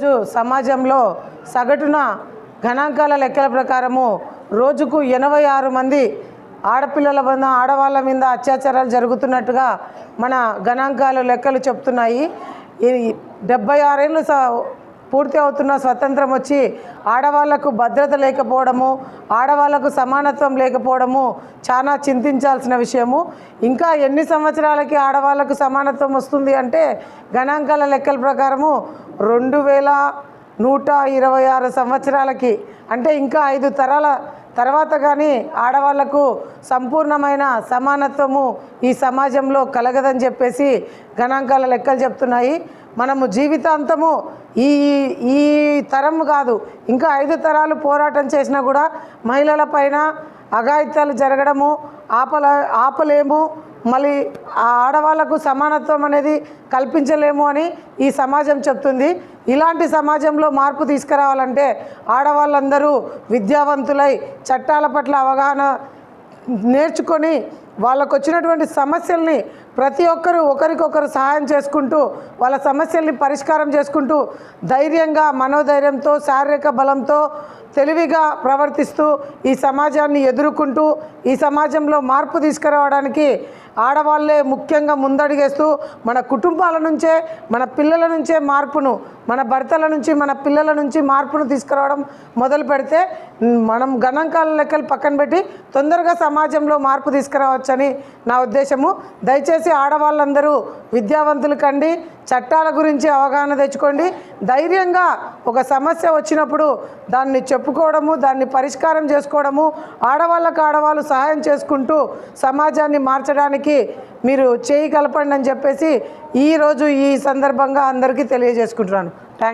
రోజు సమాజంలో సగటున గణాంకాల లెక్కల ప్రకారము రోజుకు ఎనభై ఆరు మంది ఆడపిల్లల మీద ఆడవాళ్ళ మీద అత్యాచారాలు జరుగుతున్నట్టుగా మన గణాంకాలు లెక్కలు చెప్తున్నాయి. డెబ్బై ఆరేళ్ళు స పూర్తి అవుతున్న స్వతంత్రం వచ్చి ఆడవాళ్ళకు భద్రత లేకపోవడము ఆడవాళ్ళకు సమానత్వం లేకపోవడము చాలా చింతించాల్సిన విషయము. ఇంకా ఎన్ని సంవత్సరాలకి ఆడవాళ్ళకు సమానత్వం వస్తుంది అంటే గణాంకాల లెక్కల ప్రకారము రెండు వేల నూట ఇరవై ఆరు సంవత్సరాలకి. అంటే ఇంకా ఐదు తరాల తర్వాత కానీ ఆడవాళ్ళకు సంపూర్ణమైన సమానత్వము ఈ సమాజంలో కలగదని చెప్పేసి గణాంకాల లెక్కలు చెప్తున్నాయి. మనము జీవితాంతము ఈ ఈ తరం కాదు ఇంకా ఐదు తరాలు పోరాటం చేసినా కూడా మహిళల పైన అఘాయిత్యాలు జరగడము ఆపల ఆపలేము మళ్ళీ ఆ ఆడవాళ్ళకు సమానత్వం అనేది కల్పించలేము అని ఈ సమాజం చెప్తుంది. ఇలాంటి సమాజంలో మార్పు తీసుకురావాలంటే ఆడవాళ్ళందరూ విద్యావంతులై చట్టాల పట్ల అవగాహన నేర్చుకొని వాళ్ళకు వచ్చినటువంటి సమస్యల్ని ప్రతి ఒక్కరూ ఒకరికొకరు సహాయం చేసుకుంటూ వాళ్ళ సమస్యల్ని పరిష్కారం చేసుకుంటూ ధైర్యంగా మనోధైర్యంతో శారీరక బలంతో తెలివిగా ప్రవర్తిస్తూ ఈ సమాజాన్ని ఎదుర్కొంటూ ఈ సమాజంలో మార్పు తీసుకురావడానికి ఆడవాళ్ళే ముఖ్యంగా ముందడిగేస్తూ మన కుటుంబాల నుంచే మన పిల్లల నుంచే మార్పును మన భర్తల నుంచి మన పిల్లల నుంచి మార్పును తీసుకురావడం మొదలు పెడితే మనం గణాంకాల లెక్కలు పక్కన పెట్టి తొందరగా సమాజంలో మార్పు తీసుకురావచ్చు. చేసుకోవచ్చని నా ఉద్దేశము. దయచేసి ఆడవాళ్ళందరూ విద్యావంతులు కండి చట్టాల గురించి అవగాహన తెచ్చుకోండి. ధైర్యంగా ఒక సమస్య వచ్చినప్పుడు దాన్ని చెప్పుకోవడము దాన్ని పరిష్కారం చేసుకోవడము ఆడవాళ్ళకు ఆడవాళ్ళు సహాయం చేసుకుంటూ సమాజాన్ని మార్చడానికి మీరు చేయి కలపండి అని చెప్పేసి ఈరోజు ఈ సందర్భంగా అందరికీ తెలియజేసుకుంటున్నాను.